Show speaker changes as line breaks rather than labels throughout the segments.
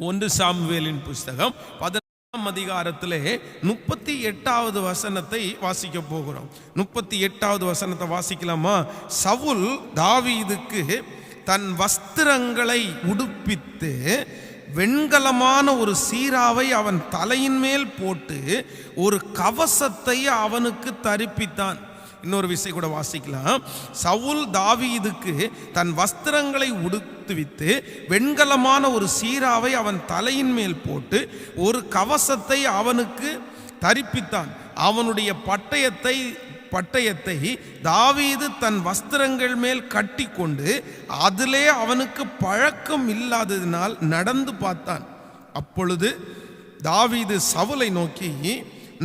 ஒன்று சாமுவேலின் புஸ்தகம் பதினாம் அதிகாரத்திலே முப்பத்தி எட்டாவது வசனத்தை வாசிக்க போகிறோம். முப்பத்தி எட்டாவது வசனத்தை வாசிக்கலாமா? சவுல் தாவீதுக்கு தன் வஸ்திரங்களை உடுப்பித்து வெண்கலமான ஒரு சீராவை அவன் தலையின் மேல் போட்டு ஒரு கவசத்தை அவனுக்கு தரிப்பித்தான். இன்னொரு விஷயம் கூட வாசிக்கலாம். சவுல் தாவீதுக்கு தன் வஸ்திரங்களை உடுத்துவித்து வெண்கலமான ஒரு சீராவை அவன் தலையின் மேல் போட்டு ஒரு கவசத்தை அவனுக்கு தரிப்பித்தான். அவனுடைய பட்டயத்தை பட்டயத்தை தாவீது தன் வஸ்திரங்கள் மேல் கட்டி கொண்டு அதிலே அவனுக்கு பழக்கம் இல்லாததினால் நடந்து பார்த்தான். அப்பொழுது தாவீது சவுலை நோக்கி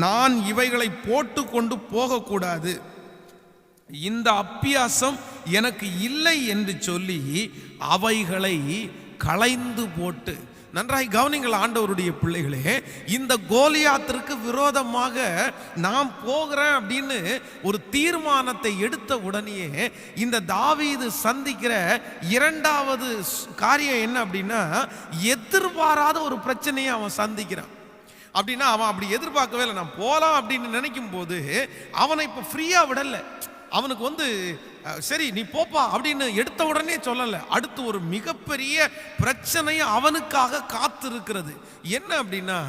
நான் இவைகளை போட்டு கொண்டு போகக்கூடாது. இந்த அப்பியாசம் எனக்கு இல்லை என்று சொல்லி அவைகளை களைந்து போட்டு நன்றாய் கவனிங்கள் ஆண்டவருடைய பிள்ளைகளே இந்த கோலியாத்திற்கு விரோதமாக நாம் போகிறேன் அப்படின்னு ஒரு தீர்மானத்தை எடுத்த உடனேயே இந்த தாவீது சந்திக்கிற இரண்டாவது காரியம் என்ன அப்படின்னா எதிர்பாராத ஒரு பிரச்சனையை அவன் சந்திக்கிறான். அப்படின்னா அவன் அப்படி எதிர்பார்க்கவே இல்லை. நான் போகலாம் அப்படின்னு நினைக்கும் போது அவனை இப்போ ஃப்ரீயாக விடலை. அவனுக்கு வந்து சரி நீ போப்பா அப்படின்னு எடுத்த உடனே சொல்லலை. அடுத்து ஒரு மிகப்பெரிய பிரச்சனை அவனுக்காக காத்திருக்கிறது. என்ன அப்படின்னா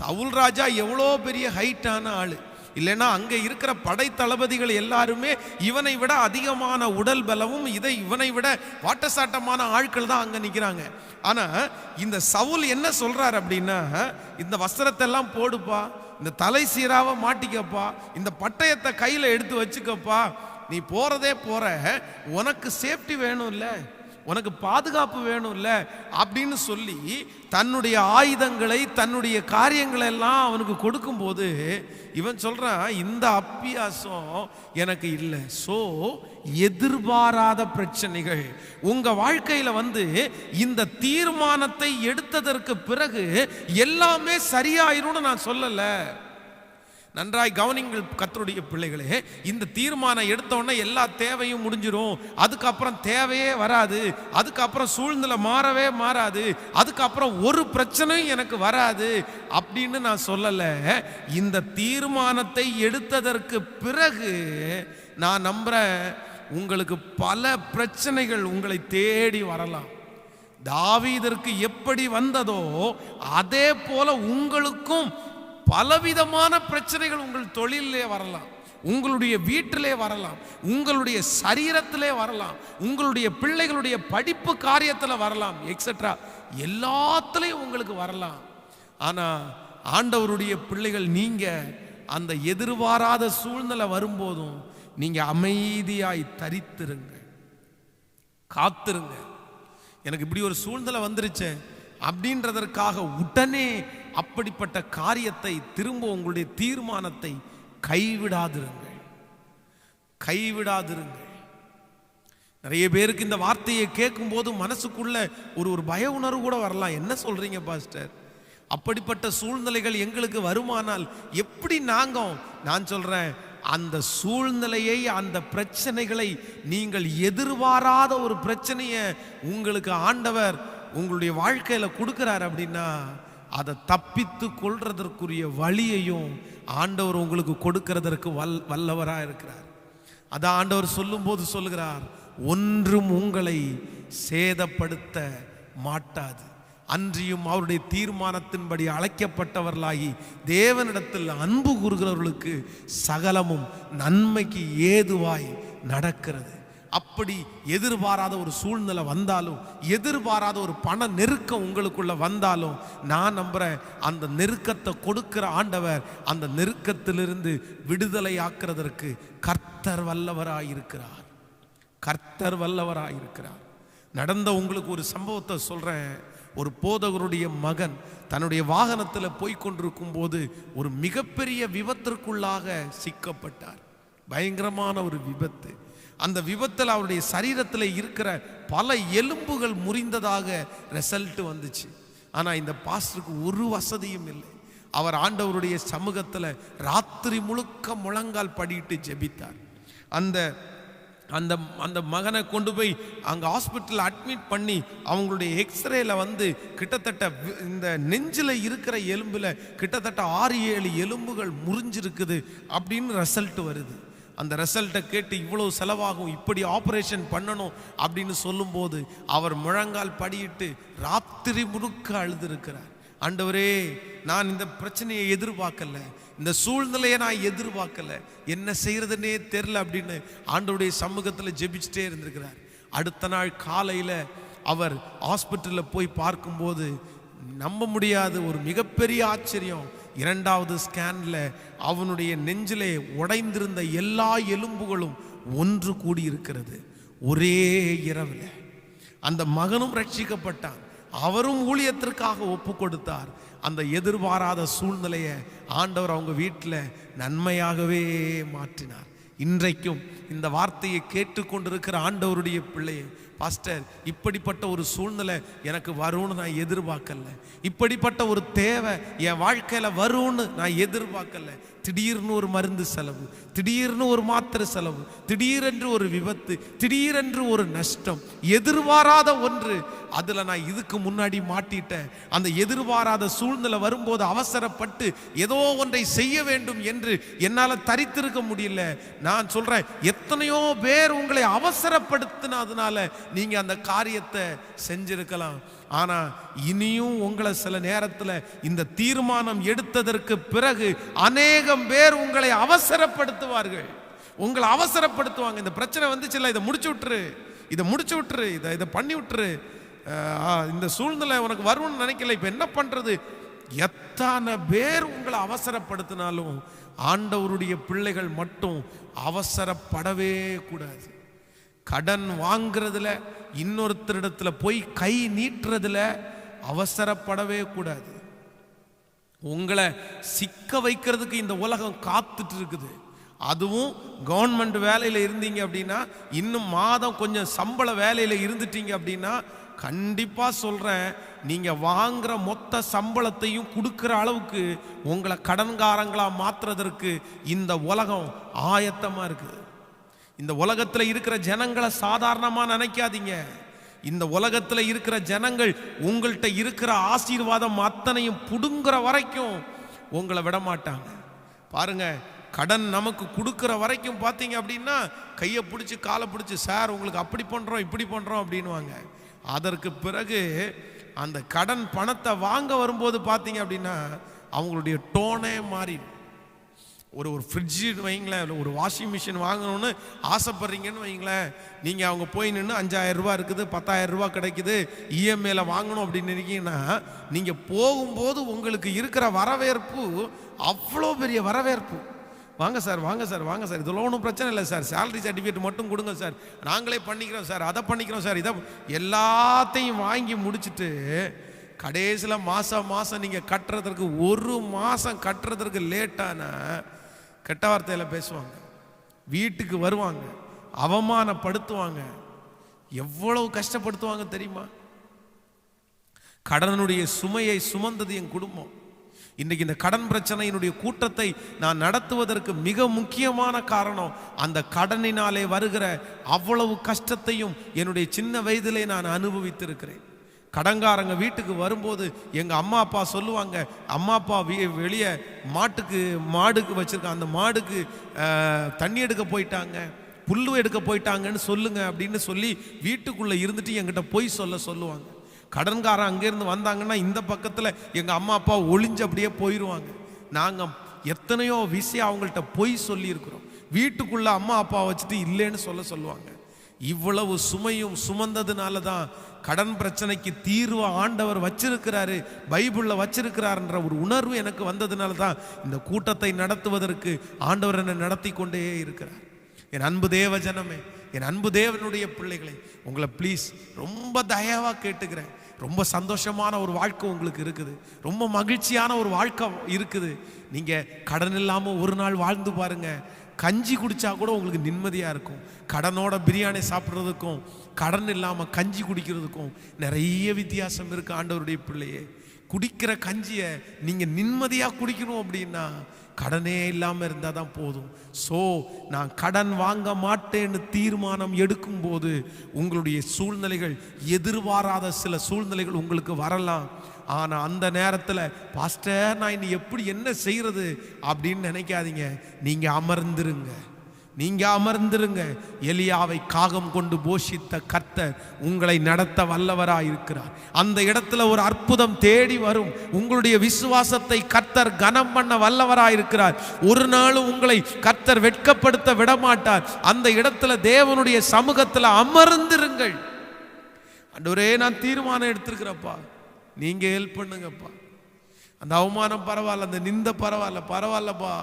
சவுல் ராஜா எவ்வளோ பெரிய ஹைட்டான ஆள். இல்லைன்னா அங்கே இருக்கிற படை தளபதிகள் எல்லாருமே இவனை விட அதிகமான உடல் பலமும் இதை இவனை விட வாட்டசாட்டமான ஆட்கள் தான் அங்கே நிற்கிறாங்க ஆனால் இந்த சவுல் என்ன சொல்கிறார் அப்படின்னா இந்த வஸ்திரத்தெல்லாம் போடுப்பா இந்த தலை சீராவை மாட்டிக்கப்பா. இந்த பட்டயத்தை கையில் எடுத்து வச்சுக்கப்பா. நீ போகிறதே போகிற உனக்கு சேஃப்டி வேணும் இல்லை உனக்கு பாதுகாப்பு வேணும்ல அப்படின்னு சொல்லி தன்னுடைய ஆயுதங்களை தன்னுடைய காரியங்களை எல்லாம் அவனுக்கு கொடுக்கும்போது இவன் சொல்கிறான் இந்த அப்பியாசம் எனக்கு இல்லை. ஸோ எதிர்பாராத பிரச்சனைகள். உங்கள் வாழ்க்கையில் வந்து இந்த தீர்மானத்தை எடுத்ததற்கு பிறகு எல்லாமே சரியாயிரும்னு நான் சொல்லலை. நன்றாய் கவனிங்கள் கத்தருடைய பிள்ளைகளே. இந்த தீர்மானம் எடுத்தோடனே எல்லா தேவையும் முடிஞ்சிடும் அதுக்கப்புறம் தேவையே வராது. அதுக்கப்புறம் சூழ்நிலை மாறவே மாறாது. அதுக்கப்புறம் ஒரு பிரச்சனையும் எனக்கு வராது அப்படின்னு நான் சொல்லலை. இந்த தீர்மானத்தை எடுத்ததற்கு பிறகு நான் நம்புகிறேன் உங்களுக்கு பல பிரச்சனைகள் உங்களை தேடி வரலாம். தாவீதற்கு எப்படி வந்ததோ அதே போல உங்களுக்கும் பலவிதமான பிரச்சனைகள் உங்கள் தொழிலே வரலாம். உங்களுடைய வீட்டிலே வரலாம். உங்களுடைய சரீரத்திலே வரலாம். உங்களுடைய பிள்ளைகளுடைய படிப்பு காரியத்தில் வரலாம் எக்ஸெட்ரா எல்லாத்துலேயும் உங்களுக்கு வரலாம். ஆனால் ஆண்டவருடைய பிள்ளைகள் நீங்கள் அந்த எதிர்பாராத சூழ்நிலை வரும்போதும் நீங்கள் அமைதியாய் தரித்திருங்க. காத்திருங்க. எனக்கு இப்படி ஒரு சூழ்நிலை வந்துருச்சு. அப்படின்றதற்காக உடனே அப்படிப்பட்ட காரியத்தை திரும்ப உங்களுடைய தீர்மானத்தை கைவிடாதிருங்கள். கைவிடாதிருங்கள். நிறைய பேருக்கு இந்த வார்த்தையை கேட்கும்போது மனசுக்குள்ள ஒரு ஒரு பய உணர்வு கூட வரலாம். என்ன சொல்றீங்க பாஸ்டர்? அப்படிப்பட்ட சூழ்நிலைகள் எங்களுக்கு வருமானால் எப்படி நாங்கள் நான் சொல்றேன் அந்த சூழ்நிலையை அந்த பிரச்சனைகளை நீங்கள் எதிர்பாராத ஒரு பிரச்சனையை உங்களுக்கு ஆண்டவர் உங்களுடைய வாழ்க்கையில கொடுக்குறாரு அப்படின்னா அதை தப்பித்து கொள்றதற்குரிய வழியையும் ஆண்டவர் உங்களுக்கு கொடுக்கிறதற்கு வல் வல்லவராக இருக்கிறார். அதை ஆண்டவர் சொல்லும்போது சொல்கிறார் ஒன்றும் உங்களை சேதப்படுத்த மாட்டாது. அன்றியும் அவருடைய தீர்மானத்தின்படி அழைக்கப்பட்டவர்களாகி தேவனிடத்தில் அன்பு கூறுகிறவர்களுக்கு சகலமும் நன்மைக்கு ஏதுவாய் நடக்கிறது. அப்படி எதிர்பாராத ஒரு சூழ்நிலை வந்தாலும் எதிர்பாராத ஒரு பண நெருக்கம் உங்களுக்குள்ள வந்தாலும் நான் நம்புகிறேன் அந்த நெருக்கத்தை கொடுக்கிற ஆண்டவர் அந்த நெருக்கத்திலிருந்து விடுதலை ஆக்குறதற்கு கர்த்தர் வல்லவராயிருக்கிறார். கர்த்தர் வல்லவராயிருக்கிறார். நடந்த உங்களுக்கு ஒரு சம்பவத்தை சொல்கிறேன் ஒரு போதகருடைய மகன் தன்னுடைய வாகனத்தில் போய் கொண்டிருக்கும் போது ஒரு மிகப்பெரிய விபத்திற்குள்ளாக சிக்கப்பட்டார். பயங்கரமான ஒரு விபத்து. அந்த விபத்தில் அவருடைய சரீரத்தில் இருக்கிற பல எலும்புகள் முறிந்ததாக ரிசல்ட் வந்துச்சு. ஆனால் இந்த பாஸ்டருக்கு ஒரு வசதியும் இல்லை. அவர் ஆண்டவருடைய சமூகத்தில் ராத்திரி முழுக்க முழங்கால் படிட்டு ஜெபித்தார். அந்த அந்த அந்த மகனை கொண்டு போய் அங்கே ஹாஸ்பிட்டலில் அட்மிட் பண்ணி அவங்களுடைய எக்ஸ்ரேல வந்து கிட்டத்தட்ட இந்த நெஞ்சில் இருக்கிற எலும்பில் கிட்டத்தட்ட ஆறு ஏழு எலும்புகள் முறிஞ்சிருக்குது அப்படின்னு ரிசல்ட் வருது. அந்த ரிசல்ட்டை கேட்டு இவ்வளோ செலவாகும் இப்படி ஆப்ரேஷன் பண்ணணும் அப்படின்னு சொல்லும்போது அவர் முழங்கால் படியிட்டு ராத்திரி முழுக்க அழுதுருக்கிறார். ஆண்டவரே நான் இந்த பிரச்சனையை எதிர்பார்க்கல. இந்த சூழ்நிலையை நான் எதிர்பார்க்கல. என்ன செய்யறதுன்னே தெரில அப்படின்னு ஆண்டவருடைய சமூகத்தில் ஜெபிச்சுட்டே இருந்திருக்கிறார். அடுத்த நாள் காலையில் அவர் ஹாஸ்பிட்டலில் போய் பார்க்கும்போது நம்ப முடியாத ஒரு மிகப்பெரிய ஆச்சரியம். இரண்டாவது ஸ்கேனில் அவனுடைய நெஞ்சிலே உடைந்திருந்த எல்லா எலும்புகளும் ஒன்று கூடியிருக்கிறது. ஒரே இரவில். அந்த மகனும் ரட்சிக்கப்பட்டான். அவரும் ஊழியத்திற்காக ஒப்பு கொடுத்தார். அந்த எதிர்பாராத சூழ்நிலையை ஆண்டவர் அவங்க வீட்டில் நன்மையாகவே மாற்றினார். இன்றைக்கும் இந்த வார்த்தையை கேட்டுக்கொண்டிருக்கிற ஆண்டவருடைய பிள்ளையை பாஸ்டர் இப்படிப்பட்ட ஒரு சூழ்நிலை எனக்கு வரும்னு நான் எதிர்பார்க்கல. இப்படிப்பட்ட ஒரு தேவை என் வாழ்க்கையில் வரும்னு நான் எதிர்பார்க்கல. திடீர்னு ஒரு மருந்து செலவு திடீர்னு ஒரு மாத்திரை செலவு திடீரென்று ஒரு விபத்து திடீரென்று ஒரு நஷ்டம் எதிர்பாராத ஒன்று. அதில் நான் இதுக்கு முன்னாடி மாட்டிட்டேன். அந்த எதிர்பாராத சூழ்நிலை வரும்போது அவசரப்பட்டு ஏதோ ஒன்றை செய்ய வேண்டும் என்று என்னால் தரித்திருக்க முடியல. நான் சொல்கிறேன் எத்தனையோ பேர் உங்களை அவசரப்படுத்தினதுனால நீங்கள் அந்த காரியத்தை செஞ்சிருக்கலாம். ஆனால் இனியும் உங்களை சில நேரத்தில் இந்த தீர்மானம் எடுத்ததற்கு பிறகு அநேகம் பேர் உங்களை அவசரப்படுத்துவார்கள். உங்களை அவசரப்படுத்துவாங்க. இந்த பிரச்சனை வந்துச்சுல்ல இதை முடிச்சு விட்டுரு. இதை முடிச்சு விட்டுரு. இதை இதை பண்ணி விட்டுரு. இந்த சூழ்நிலை உனக்கு வரும்னு நினைக்கல. இப்போ என்ன பண்ணுறது எத்தனை பேர் உங்களை அவசரப்படுத்தினாலும் ஆண்டவருடைய பிள்ளைகள் மட்டும் அவசரப்படவே கூடாது. கடன் வாங்கிறதுல இன்னொருத்தரிடத்துல போய் கை நீட்டுறதுல அவசரப்படவே கூடாது. உங்களை சிக்க வைக்கிறதுக்கு இந்த உலகம் காத்துட்டு இருக்குது அதுவும் கவர்மெண்ட் வேலையில் இருந்தீங்க அப்படின்னா இன்னும் மாதம் கொஞ்சம் சம்பள வேலையில் இருந்துட்டீங்க அப்படின்னா கண்டிப்பாக சொல்கிறேன் நீங்கள் வாங்குகிற மொத்த சம்பளத்தையும் கொடுக்குற அளவுக்கு உங்களை கடன்காரங்களாக மாற்றுறதற்கு இந்த உலகம் ஆயத்தமாக இருக்குது. இந்த உலகத்தில் இருக்கிற ஜனங்களை சாதாரணமாக நினைக்காதீங்க. இந்த உலகத்தில் இருக்கிற ஜனங்கள் உங்கள்கிட்ட இருக்கிற ஆசீர்வாதம் அத்தனையும் புடுங்குற வரைக்கும் உங்களை விட மாட்டாங்க. பாருங்க கடன் நமக்கு கொடுக்குற வரைக்கும் பார்த்தீங்க அப்படின்னா கையை பிடிச்சி காலை பிடிச்சி சார் உங்களுக்கு அப்படி பண்ணுறோம் இப்படி பண்ணுறோம் அப்படின்னுவாங்க. அதற்கு பிறகு அந்த கடன் பணத்தை வாங்க வரும்போது பார்த்தீங்க அப்படின்னா அவங்களுடைய டோனே மாறிடும். ஒரு ஒரு ஃப்ரிட்ஜு வைங்களேன் இல்லை ஒரு வாஷிங் மிஷின் வாங்கணும்னு ஆசைப்படுறீங்கன்னு வைங்களேன் நீங்கள் அவங்க போய் நின்று அஞ்சாயிரம் ரூபா இருக்குது பத்தாயிரம் ரூபா கிடைக்குது இஎம்ஐயில் வாங்கணும் அப்படின்னு இருக்கீங்கன்னா நீங்கள் போகும்போது உங்களுக்கு இருக்கிற வரவேற்பு அவ்வளோ பெரிய வரவேற்பு. வாங்க சார் வாங்க சார் வாங்க சார் இதெல்லாம் ஒன்றும் பிரச்சனை இல்லை சார். சேலரி சர்டிஃபிகேட் மட்டும் கொடுங்க சார். நாங்களே பண்ணிக்கிறோம் சார் அதை பண்ணிக்கிறோம் சார் இதை எல்லாத்தையும் வாங்கி முடிச்சுட்டு கடைசியில் மாதம் மாதம் நீங்கள் கட்டுறதற்கு ஒரு மாதம் கட்டுறதற்கு லேட்டான கெட்ட வார்த்தையில் பேசுவாங்க. வீட்டுக்கு வருவாங்க. அவமானப்படுத்துவாங்க. எவ்வளவு கஷ்டப்படுத்துவாங்க தெரியுமா? கடனுடைய சுமையை சுமந்தது என் குடும்பம். இன்றைக்கி இந்த கடன் பிரச்சனையினுடைய கூட்டத்தை நான் நடத்துவதற்கு மிக முக்கியமான காரணம் அந்த கடனினாலே வருகிற அவ்வளவு கஷ்டத்தையும் என்னுடைய சின்ன வயதிலே நான் அனுபவித்திருக்கிறேன். கடங்காரங்க வீட்டுக்கு வரும்போது எங்கள் அம்மா அப்பா சொல்லுவாங்க அம்மா அப்பா வெளியே மாட்டுக்கு மாடுக்கு வச்சிருக்க அந்த மாடுக்கு தண்ணி எடுக்க போயிட்டாங்க புல்லு எடுக்க போயிட்டாங்கன்னு சொல்லுங்க அப்படின்னு சொல்லி வீட்டுக்குள்ளே இருந்துட்டு எங்கிட்ட பொய் சொல்ல சொல்லுவாங்க. கடன்காரன் அங்கேருந்து வந்தாங்கன்னா இந்த பக்கத்தில் எங்கள் அம்மா அப்பா ஒளிஞ்சு அப்படியே போயிடுவாங்க நாங்கள் எத்தனையோ விஷயம் அவங்கள்ட்ட பொய் சொல்லியிருக்கிறோம். வீட்டுக்குள்ளே அம்மா அப்பா வச்சுட்டு இல்லைன்னு சொல்ல சொல்லுவாங்க. இவ்வளவு சுமையும் சுமந்ததுனால தான் கடன் பிரச்சனைக்கு தீர்வு ஆண்டவர் வச்சிருக்கிறாரு பைபிளில் வச்சிருக்கிறாருன்ற ஒரு உணர்வு எனக்கு வந்ததுனால தான் இந்த கூட்டத்தை நடத்துவதற்கு ஆண்டவர் என்னை நடத்தி கொண்டே இருக்கிறார். என் அன்பு தேவ ஜனமே என் அன்பு தேவனுடைய பிள்ளைகளை உங்களை ப்ளீஸ் ரொம்ப தயவாக கேட்டுக்கிறேன். ரொம்ப சந்தோஷமான ஒரு வாழ்க்கை உங்களுக்கு இருக்குது. ரொம்ப மகிழ்ச்சியான ஒரு வாழ்க்கை இருக்குது. நீங்கள் கடன் இல்லாமல் ஒரு நாள் வாழ்ந்து பாருங்கள் கஞ்சி குடித்தா கூட உங்களுக்கு நிம்மதியாக இருக்கும். கடனோட பிரியாணி சாப்பிட்றதுக்கும் கடன் இல்லாமல் கஞ்சி குடிக்கிறதுக்கும் நிறைய வித்தியாசம் இருக்குது ஆண்டவருடைய பிள்ளையே. குடிக்கிற கஞ்சியை நீங்கள் நிம்மதியாக குடிக்கணும் அப்படின்னா கடனே இல்லாமல் இருந்தால் தான் போதும். ஸோ நான் கடன் வாங்க மாட்டேன்னு தீர்மானம் எடுக்கும்போது உங்களுடைய சூழ்நிலைகள் எதிர்பாராத சில சூழ்நிலைகள் உங்களுக்கு வரலாம். ஆனா அந்த நேரத்தில் பாஸ்டர் நான் இனி எப்படி என்ன செய்கிறது அப்படின்னு நினைக்காதீங்க. நீங்கள் அமர்ந்துருங்க. நீங்கள் அமர்ந்திருங்க. எலியாவை காகம் கொண்டு போஷித்த கர்த்தர் உங்களை நடத்த வல்லவராக இருக்கிறார். அந்த இடத்துல ஒரு அற்புதம் தேடி வரும். உங்களுடைய விசுவாசத்தை கர்த்தர் கனம் பண்ண வல்லவராக இருக்கிறார். ஒரு நாளும் உங்களை கர்த்தர் வெட்கப்படுத்த விடமாட்டார். அந்த இடத்துல தேவனுடைய சமூகத்துல அமர்ந்திருங்கள். அண்டவரே நான் தீர்மானம் எடுத்திருக்கிறப்பா நீங்கள் ஹெல்ப் பண்ணுங்கப்பா. அந்த அவமானம் பரவாயில்ல அந்த நிந்த பரவாயில்ல பரவாயில்லப்பா.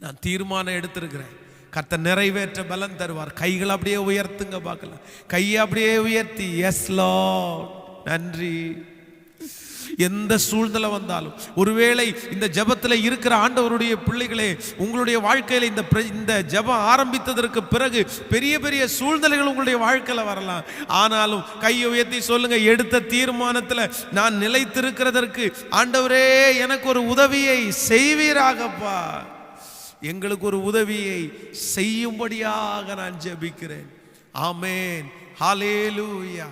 நான் தீர்மானம் எடுத்திருக்கிறேன். கர்த்தர் நிறைவேற்ற பலன் தருவார். கைகள் அப்படியே உயர்த்துங்க பார்க்கலாம் கையை அப்படியே உயர்த்தி எஸ் நன்றி. எந்த சூழ்நிலை வந்தாலும் ஒருவேளை இந்த ஜெபத்தில் இருக்கிற ஆண்டவருடைய பிள்ளைகளே உங்களுடைய வாழ்க்கையில் இந்த இந்த ஜெபம் ஆரம்பித்ததற்கு பிறகு பெரிய பெரிய சூழ்நிலைகள் உங்களுடைய வாழ்க்கையில் வரலாம். ஆனாலும் கையை உயர்த்தி சொல்லுங்க எடுத்த தீர்மானத்தில் நான் நிலைத்திருக்கிறதற்கு ஆண்டவரே எனக்கு ஒரு உதவியை செய்வீராகப்பா. எங்களுக்கு ஒரு உதவியை செய்யும்படியாக நான் ஜெபிக்கிறேன். ஆமேன். ஹாலேலூயா